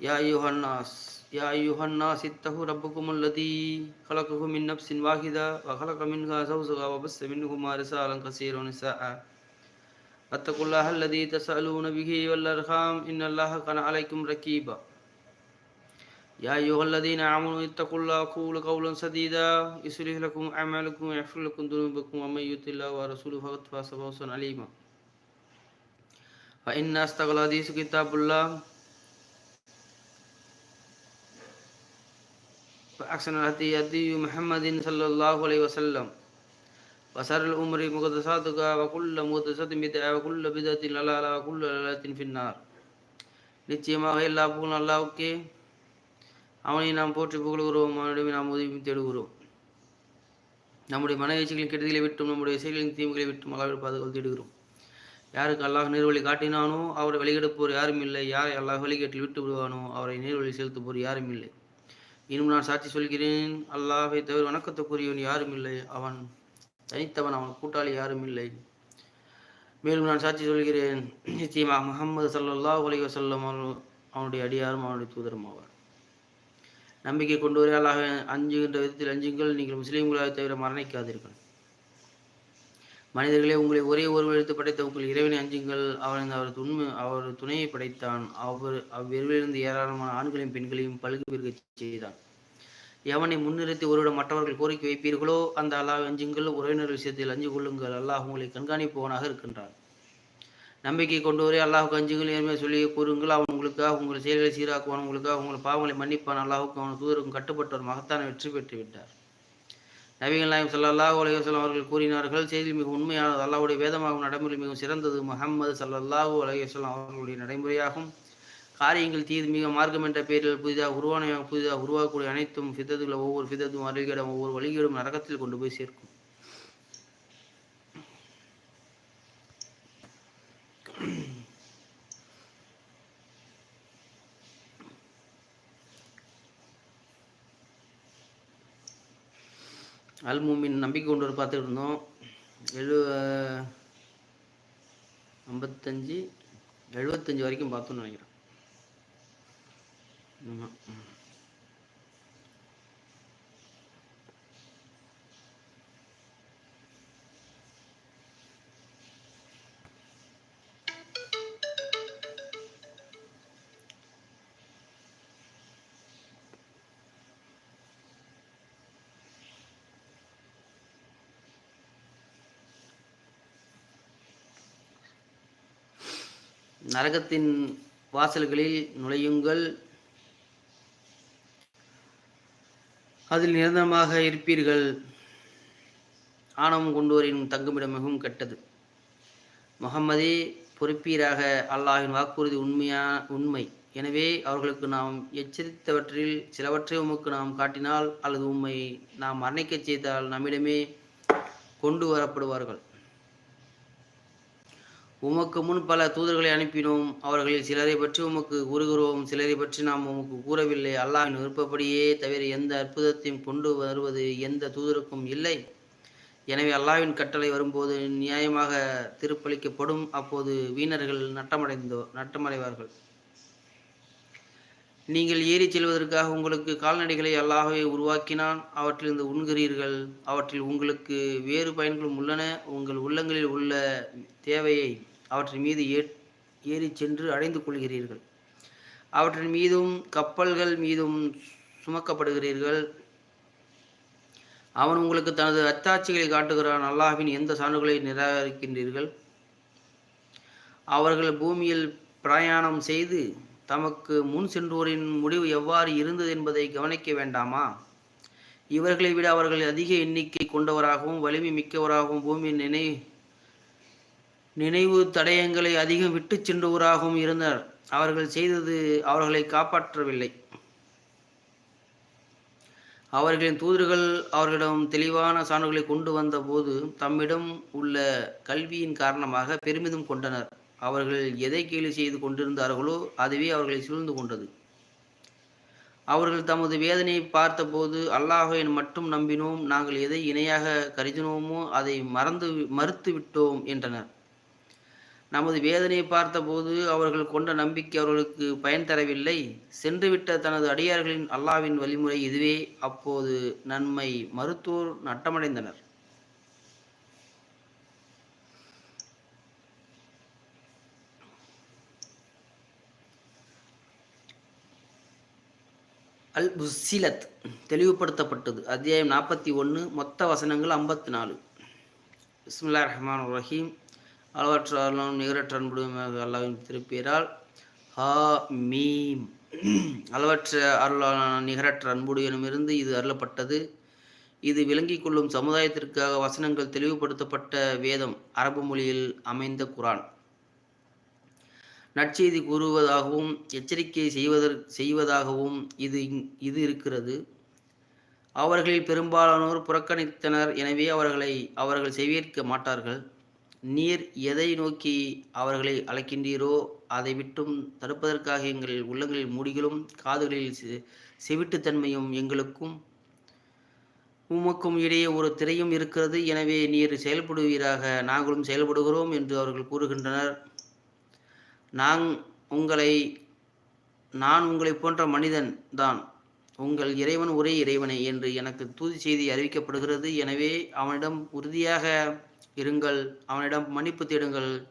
يا أيها الناس يا أيها الناس اتقوا ربكم الذي خلقكم من نفس واحدة وخلق منها زوجها وبث منهما رسالا كثيرا ونساء. واتقوا الله الذي تسألون به والأرحام إن الله كان عليكم رقيبا يا أيها الذين آمنوا اتقوا الله وقولوا قولا سديدا يصلح لكم أعمالكم ويغفر لكم ذنوبكم ومن يطع الله ورسوله فقد فاز فوزا عليما فإن أصدق الحديث كتاب الله فأحسن الهدي هدي محمد صلى الله عليه وسلم وشر الأمور محدثاتها وكل محدثة بدعة وكل بدعة ضلالة وكل ضلالة في النار நிச்சயமாக எல்லா புகழும் அல்லாவுக்கே அவனை நாம் போற்றி புகழுகிறோம் அவனிடமே நாம் உதவி தேடுகிறோம் நம்முடைய மன எச்சிகளின் கெடுதலை விட்டும் நம்முடைய இசைகளின் தீமைகளை விட்டும் அல்லாவிற்கு பாதுகாப்பு தேடுகிறோம் யாருக்கு அல்லாஹ் நேர்வழி காட்டினானோ அவரை வழிகெடுப்போர் யாரும் இல்லை யாரை அல்லாஹ் வழிகேட்டில் விட்டு விடுவானோ அவரை நேர்வழி செலுத்துவோர் யாரும் இல்லை இன்னும் நான் சாட்சி சொல்கிறேன். அல்லாஹை தவிர வணக்கத்துக்குரியவன் யாரும் இல்லை. அவன் தனித்தவன் அவன் கூட்டாளி யாரும் இல்லை. மேலும் நான் சாட்சி சொல்கிறேன். நிச்சயமாக முகமது சல்லாஹ் உலக வசல்லம் அவனுடைய அடியாரும் அவனுடைய தூதரும் ஆவார். நம்பிக்கை கொண்டு வரை அல்லாஹ் அஞ்சுகின்ற விதத்தில் அஞ்சுங்கள். நீங்கள் முஸ்லீம்களாக தவிர மரணிக்காதீர்கள். மனிதர்களே உங்களை ஒரே ஒரு எழுத்து படைத்த உங்கள் இறைவனை அஞ்சுங்கள். அவன் அவர் துண்மை அவர் துணையை படைத்தான். அவர் அவ்விரவிலிருந்து ஏராளமான ஆண்களையும் பெண்களையும் பழுகு பெருக செய்தான். எவனை முன்னிறுத்தி ஒருவிடம் மற்றவர்கள் கோரிக்கை வைப்பீர்களோ அந்த அல்லாஹ் அஞ்சுங்கள். உறவினர் விஷயத்தில் அஞ்சு கொள்ளுங்கள். அல்லாஹ் உங்களை கண்காணிப்பவனாக இருக்கின்றான். நம்பிக்கை கொண்டு வரை அல்லாஹுக்கு அஞ்சுங்கள். நேர்மையை சொல்லி கூறுங்கள். அவன் உங்களுக்காக உங்கள் செயல்களை சீராக்குவான். உங்களுக்காக உங்கள் பாவங்களை மன்னிப்பான். அல்லாஹுக்கு அவன் தூதருக்கும் கட்டுப்பட்டவர் மகத்தான வெற்றி பெற்று விட்டார் நபிகள் நாயம் சல்லாஹ் அலையுஸ்லாம் அவர்கள் கூறினார்கள் செய்தி மிக உண்மையானது அல்லாவுடைய வேதமாகும் நடைமுறை மிகவும் சிறந்தது. முகம்மது சல்லாஹூ அலையுஸ்லாம் அவர்களுடைய நடைமுறையாகும். காரியங்கள் தீது மிக மார்க்கம் என்ற பெயரில் புதிதாக உருவான புதிதாக உருவாக்கக்கூடிய அனைத்தும் ஃபிதத்துகளை ஒவ்வொரு ஃபிதத்தும் அருகிடம் ஒவ்வொரு வழிகேடும் நரகத்தில் கொண்டு போய் சேர்க்கும். அல் மூமின் நம்பிக்கை கொண்டு வர பார்த்துட்டு இருந்தோம். எழு ஐம்பத்தஞ்சு எழுபத்தஞ்சு வரைக்கும் பார்த்தோம்னு நினைக்கிறேன். ஆமாம் நரகத்தின் வாசல்களில் நுழையுங்கள். அதில் நிரந்தரமாக இருப்பீர்கள். ஆணவம் கொண்டோரின் தங்குமிடம் மிகவும் கெட்டது. முகம்மதே பொறுப்பீராக அல்லாஹின் வாக்குறுதி உண்மையா உண்மை. எனவே அவர்களுக்கு நாம் எச்சரித்தவற்றில் சிலவற்றை உமக்கு நாம் காட்டினால் அல்லது உண்மை நாம் மரணிக்கச் செய்தால் நம்மிடமே கொண்டு வரப்படுவார்கள். உமக்கு முன் பல தூதர்களை அனுப்பினோம். அவர்களில் சிலரை பற்றி உமக்கு கூறுகிறோம். சிலரை பற்றி நாம் உமக்கு கூறவில்லை. அல்லாஹின் விருப்பப்படியே தவிர எந்த அற்புதத்தையும் கொண்டு வருவது எந்த தூதருக்கும் இல்லை. எனவே அல்லாவின் கட்டளை வரும்போது நியாயமாக திருப்பளிக்கப்படும். அப்போது வீணர்கள் நட்டமடைந்தோ நட்டமடைவார்கள். நீங்கள் ஏறி செல்வதற்காக உங்களுக்கு கால்நடைகளை அல்லாகவே உருவாக்கினான். அவற்றிலிருந்து உண்கிறீர்கள். அவற்றில் உங்களுக்கு வேறு பயன்களும் உள்ளன. உங்கள் உள்ளங்களில் உள்ள தேவையை அவற்றின் மீது ஏ ஏறி சென்று அடைந்து கொள்கிறீர்கள். அவற்றின் மீதும் கப்பல்கள் மீதும் சுமக்கப்படுகிறீர்கள். அவன் உங்களுக்கு தனது அத்தாட்சிகளை காட்டுகிறான். அல்லாஹின் எந்த சான்றுகளை நிராகரிக்கின்றீர்கள்? அவர்கள் பூமியில் பிரயாணம் செய்து தமக்கு முன் சென்றோரின் முடிவு எவ்வாறு இருந்தது என்பதை கவனிக்க வேண்டாமா? இவர்களை விட அவர்கள் அதிக எண்ணிக்கை கொண்டவராகவும் வலிமை மிக்கவராகவும் பூமியின் நினை நினைவு தடயங்களை அதிகம் விட்டு சென்றவராகவும் இருந்தனர். அவர்கள் செய்தது அவர்களை காப்பாற்றவில்லை. அவர்களின் தூதர்கள் அவர்களிடம் தெளிவான சான்றுகளை கொண்டு வந்த போது தம்மிடம் உள்ள கல்வியின் காரணமாக பெருமிதம் கொண்டனர். அவர்கள் எதை கேலி செய்து கொண்டிருந்தார்களோ அதுவே அவர்களை சூழ்ந்து கொண்டது. அவர்கள் தமது வேதனையை பார்த்தபோது அல்லாஹை மட்டும் நம்பினோம் நாங்கள் எதை இணையாக கருதினோமோ அதை மறந்து மறுத்து விட்டோம் என்றனர். நமது வேதனையை பார்த்தபோது அவர்கள் கொண்ட நம்பிக்கை அவர்களுக்கு பயன் தரவில்லை. சென்றுவிட்ட தனது அடியார்களின் அல்லாவின் வழிமுறை இதுவே. அப்போது நன்மை மருத்துவர் நட்டமடைந்தனர். அல் புசிலத் தெளிவுபடுத்தப்பட்டது. அத்தியாயம் நாற்பத்தி ஒன்று மொத்த வசனங்கள் ஐம்பத்தி நாலு. பிஸ்மில்லா ரஹ்மான் ரஹீம். அளவற்ற அருளும் நிகரற்ற அன்புடையமாக அல்லாவின் திருப்பியரால். ஹா மீம். அளவற்ற அருளான நிகரற்ற அன்புடையனுமிருந்து இது அருளப்பட்டது. இது விளங்கிக் கொள்ளும் சமுதாயத்திற்காக வசனங்கள் தெளிவுபடுத்தப்பட்ட வேதம் அரபு மொழியில் அமைந்த குரான். நற்செய்தி கூறுவதாகவும் எச்சரிக்கை செய்வதற் செய்வதாகவும் இது இது இருக்கிறது. அவர்களில் பெரும்பாலானோர் புறக்கணித்தனர் எனவே அவர்களை அவர்கள் செவியேற்க மாட்டார்கள். நீர் எதை நோக்கி அவர்களை அழைக்கின்றீரோ அதை விட்டும் தடுப்பதற்காக எங்கள் உள்ளங்களில் மூடிகளும் காதுகளில் செவிட்டுத்தன்மையும் எங்களுக்கும் உமக்கும் இடையே ஒரு திரையும் இருக்கிறது. எனவே நீர் செயல்படுவீராக நாங்களும் செயல்படுகிறோம் என்று அவர்கள் கூறுகின்றனர். நான் உங்களை நான் உங்களை போன்ற மனிதன் தான். உங்கள் இறைவன் ஒரே இறைவனை என்று எனக்கு தூதி செய்தி அறிவிக்கப்படுகிறது. எனவே அவனிடம் உறுதியாக இருங்கள் அவனிடம் மன்னிப்பு தேடுங்கள்.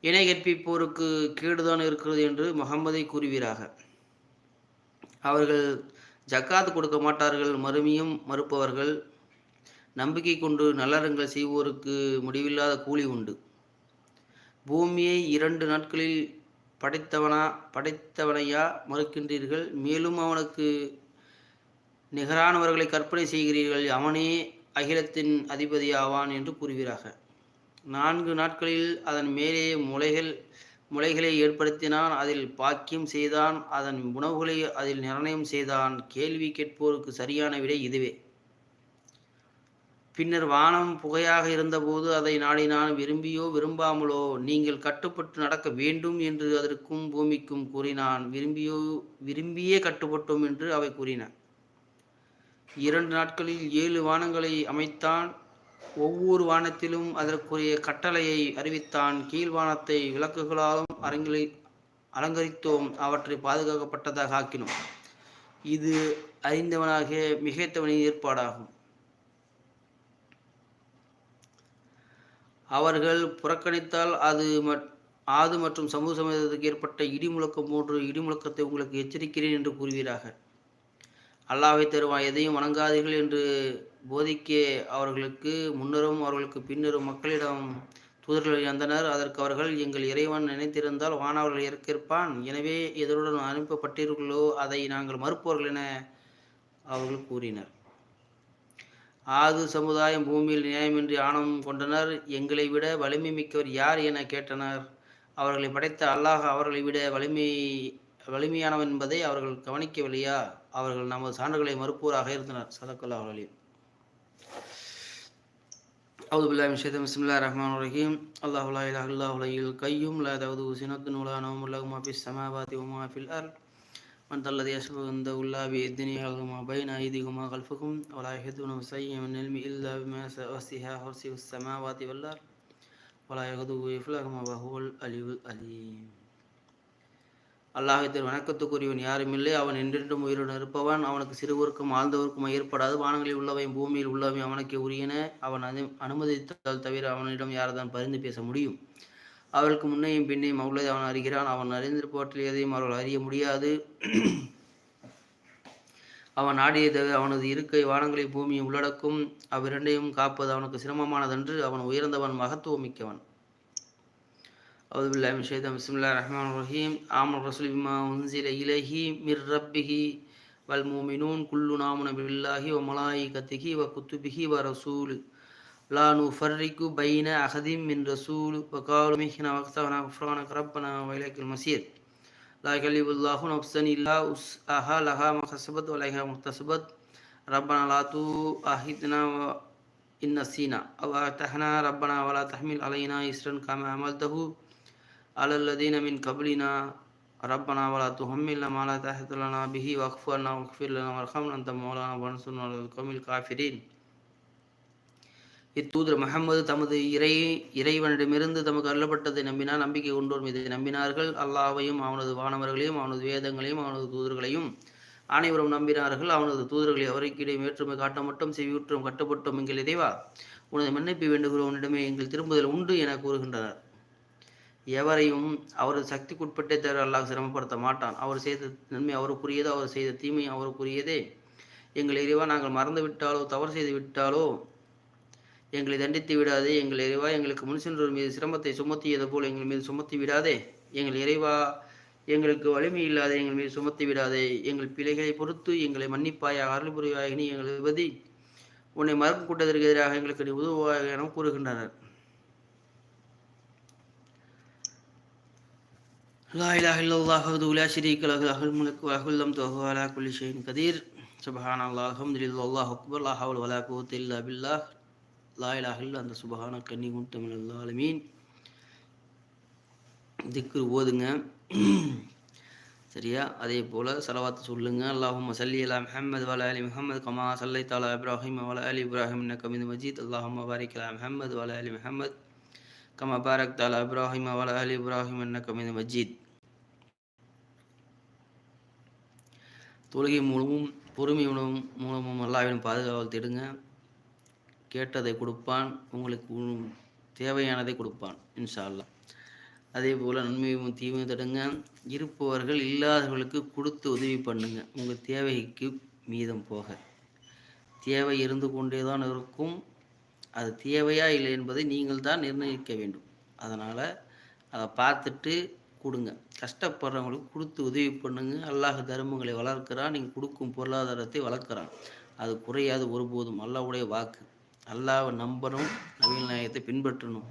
இணை கற்பிப்போருக்கு கேடுதான் இருக்கிறது என்று முகம்மதை கூறுவீராக. அவர்கள் ஜக்காத் கொடுக்க மாட்டார்கள் மறுமையும் மறுப்பவர்கள். நம்பிக்கை கொண்டு நல்லறங்கள் செய்வோருக்கு முடிவில்லாத கூலி உண்டு. பூமியை இரண்டு நாட்களில் படைத்தவனா படைத்தவனையா மறுக்கின்றீர்கள்? மேலும் அவனுக்கு நிகரானவர்களை கற்பனை செய்கிறீர்கள் அவனே அகிலத்தின் அதிபதி ஆவான் என்று கூறுகிறார்கள் நான்கு நாட்களில் அதன் மேலே முளைகள் முளைகளை ஏற்படுத்தினான் அதில் பாக்கியம் செய்தான் அதன் உணவுகளை அதில் நிர்ணயம் செய்தான். கேள்வி கேட்போருக்கு சரியான விடை இதுவே. பின்னர் வானம் புகையாக இருந்தபோது அதை நாடினான் விரும்பியோ விரும்பாமலோ நீங்கள் கட்டுப்பட்டு நடக்க வேண்டும் என்று அதற்கும் பூமிக்கும் கூறினான். விரும்பியோ விரும்பியே கட்டுப்பட்டோம் என்று அவை கூறின. இரண்டு நாட்களில் ஏழு வானங்களை அமைத்தான். ஒவ்வொரு வானத்திலும் அதற்குரிய கட்டளையை அறிவித்தான். கீழ் வானத்தை விளக்குகளாலும் அரங்கிலி அலங்கரித்தோம். அவற்றை பாதுகாக்கப்பட்டதாக ஆக்கினோம். இது அறிந்தவனாக மிகைத்தவனின் ஏற்பாடாகும். அவர்கள் புறக்கணித்தால் அது ஆது மற்றும் சமூக சமயத்திற்கு ஏற்பட்ட இடிமுழக்கம் போன்று இடிமுழக்கத்தை உங்களுக்கு எச்சரிக்கிறேன் என்று கூறுவீராக. அல்லாஹை தருவான். எதையும் வணங்காதீர்கள் என்று போதிக்க அவர்களுக்கு முன்னரும் அவர்களுக்கு பின்னரும் மக்களிடம் தூதர்கள் இழந்தனர் அதற்கு அவர்கள் எங்கள் இறைவன் நினைத்திருந்தால் வானவர்கள் இறக்கிருப்பான். எனவே எதனுடன் அனுப்பப்பட்டீர்களோ அதை நாங்கள் மறுப்பவர்கள் என அவர்கள் கூறினர். ஆது சமுதாயம் பூமியில் நியாயமின்றி ஆணவம் கொண்டனர். எங்களை விட வலிமை மிக்கவர் யார் என கேட்டனர். அவர்களை படைத்த அல்லாஹ் அவர்களை விட வலிமை வலிமையானவன் என்பதை அவர்கள் கவனிக்கவில்லையா? அவர்கள் நமது சான்றுகளை மறுப்போராக இருந்தனர் சதக்குல்லா அவர்களில் أعوذ بالله من الشيطان بسم الله الرحمن الرحيم الله لا إله إلا هو الحي القيوم لا تأخذه سنة ولا نوم له ما في السماوات وما في الأرض من ذا الذي يشفع عنده إلا بإذنه يعلم ما بين أيديكم وما خلفكم ولا يحيطون بشيء من علمه إلا بما وسع كرسيه السماوات والأرض ولا يغدو يفلهما وهو العلي العليم அல்லாஹத்தின் வணக்கத்துக்குரியவன் யாரும் இல்லை. அவன் என்றென்றும் உயிருடன் இருப்பவன். அவனுக்கு சிறுவருக்கும் ஆழ்ந்தவருக்கும் ஏற்படாது. வானங்களில் உள்ளவையும் பூமியில் உள்ளவையும் அவனுக்கு உரியன. அவன் அனு அனுமதித்தால் தவிர அவனிடம் யார்தான் பரிந்து பேச முடியும்? அவளுக்கு முன்னையும் பின்னையும் அவ்வளவு அவன் அறிகிறான். அவன் அறிந்திருப்பவற்றில் எதையும் அவர்கள் அறிய முடியாது. அவன் ஆடியது அவனது இருக்கை வானங்களை பூமியை உள்ளடக்கும். அவ்விரண்டையும் காப்பது அவனுக்கு சிரமமானதன்று. அவன் உயர்ந்தவன் மகத்துவமிக்கவன் أعوذ بالله من الشيطان. بسم الله الرحمن الرحيم. آمن الرسول بما أنزل إليه من ربه والمؤمنون. كلنا آمن بالله وملائكته وكتبه ورسوله لا نفرق بين أحد من رسول. وقالوا مهنا وقتنا غفرانك ربنا وإليك المصير. لا يكلف الله نفسا إلا وسعها. لها ما كسبت وعليها ما اكتسبت. ربنا لا تؤاخذنا إن نسينا أو أتحنا ربنا ولا تحمل علينا إسرا كما عملته على الذين من قبلنا ربنا ولا تحملنا ما لا طاقة لنا به واعف عنا واغفر لنا وارحمنا أنت مولانا وانصرنا على القوم الكافرين இத்தூதர் முகமது தமது இறை இறைவனிடமிருந்து தமக்கு அருளப்பட்டதை நம்பினார் நம்பிக்கை கொண்டோர் மீது நம்பினார்கள் அல்லாவையும் அவனது வானவர்களையும் அவனது வேதங்களையும் அவனது தூதர்களையும் அனைவரும் நம்பினார்கள் அவனது தூதர்களை அவரைக்கிடையே வேற்றுமை காட்ட மட்டும் செவியுற்றம் கட்டுப்பட்டோம் எங்கள் இறைவா உனது மன்னிப்பு வேண்டுகிறவனிடமே எங்கள் திரும்புதல் உண்டு என கூறுகின்றனர் எவரையும் அவரது சக்திக்குட்பட்டே தவிர அல்லாஹ் சிரமப்படுத்த மாட்டான். அவர் செய்த நன்மை அவருக்குரியதோ அவர் செய்த தீமை அவருக்குரியதே. எங்கள் இறைவா நாங்கள் மறந்து விட்டாலோ தவறு செய்து விட்டாலோ எங்களை தண்டித்து விடாதே. எங்கள் இறைவா எங்களுக்கு முன் சென்றோர் மீது சிரமத்தை சுமத்தியது போல் எங்கள் மீது சுமத்தி விடாதே. எங்கள் இறைவா எங்களுக்கு வலிமை இல்லாத எங்கள் மீது சுமத்தி விடாதே. எங்கள் பிழைகளை பொறுத்து எங்களை மன்னிப்பாய அருள் புரிவாயினி எங்கள் விபதி உன்னை மறக்கும் கூட்டத்திற்கு எதிராக எங்களுக்கு நீ உதவுவாக என கூறுகின்றனர். لا إله إلا الله وحده لا شريك له له الملك وله الحمد وهو على كل شيء قدير. سبحان الله الحمد لله الله أكبر لا حول ولا قوة إلا بالله. لا إله إلا أنت سبحانك إني كنت من الظالمين. திக்ரு ஓதுங்க சரியா அதே போல் செலவாத்து சொல்லுங்க அல்லாஹும் சல்லி அலா முஹம்மது வல அலி முஹம்மது கமா சல்லை தாலா இப்ராஹிம் வல அலி இப்ராஹிம் கமிது மஜீத் அல்லாஹும் பாரிக் அலா முஹம்மது வல அலி முஹம்மது கமா பாரக் தாலா இப்ராஹிம் வல அலி இப்ராஹிம் என்ன கமிது மஜீத் தொழுகை மூலமும் பொறுமை உணவும் மூலமும் அல்லாவிடம் பாதுகாவல் தேடுங்க. கேட்டதை கொடுப்பான் உங்களுக்கு தேவையானதை கொடுப்பான் இன்ஷா அல்லா அதே போல் நன்மையும் தீமையும் தடுங்க. இருப்பவர்கள் இல்லாதவர்களுக்கு கொடுத்து உதவி பண்ணுங்க. உங்கள் தேவைக்கு மீதம் போக. தேவை இருந்து கொண்டே தான் இருக்கும். அது தேவையா இல்லை என்பதை நீங்கள் தான் நிர்ணயிக்க வேண்டும். அதனால் அதை பார்த்துட்டு கொடுங்க. கஷ்டப்படுறவங்களுக்கு கொடுத்து உதவி பண்ணுங்க. அல்லாஹ் தர்மங்களை வளர்க்கிறான். நீங்கள் கொடுக்கும் பொருளாதாரத்தை வளர்க்குறான். அது குறையாது ஒருபோதும். அல்லாவுடைய வாக்கு. அல்லாவை நம்பணும் நவீன நாயகத்தை பின்பற்றணும்.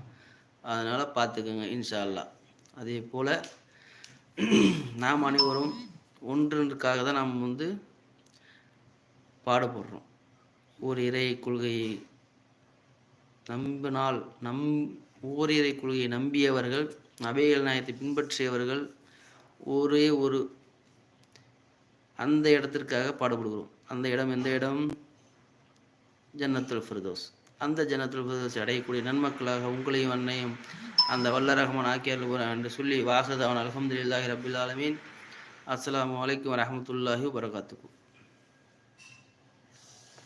அதனால் பார்த்துக்கோங்க இன்ஷா அல்லா அதே போல் நாம் அனைவரும் ஒன்றுக்காக தான் நாம் வந்து பாடுபடுறோம். ஒரு இறை கொள்கையை நம்பினால் நம் ஓரிரை கொள்கையை நம்பியவர்கள் நபிகள் நாயத்தை பின்பற்றியவர்கள் ஒரே ஒரு அந்த இடத்திற்காக பாடுபடுகிறோம். அந்த இடம் எந்த இடம்? ஜன்னத்துல் ஃபிர்தோஸ். அந்த ஜன்னத்துல் ஃபிர்தோஸ் அடையக்கூடிய நன்மக்களாக உங்களையும் அன்னையும் அந்த வல்ல ரஹ்மான் ஆக்கியர்கள் என்று சொல்லி வாசதவன் அலமதுல்லாஹி ரபில் ஆலமீன். அஸ்லாம் வலைக்கம் வரமத்துல்லாஹி வரகாத்துக்கும்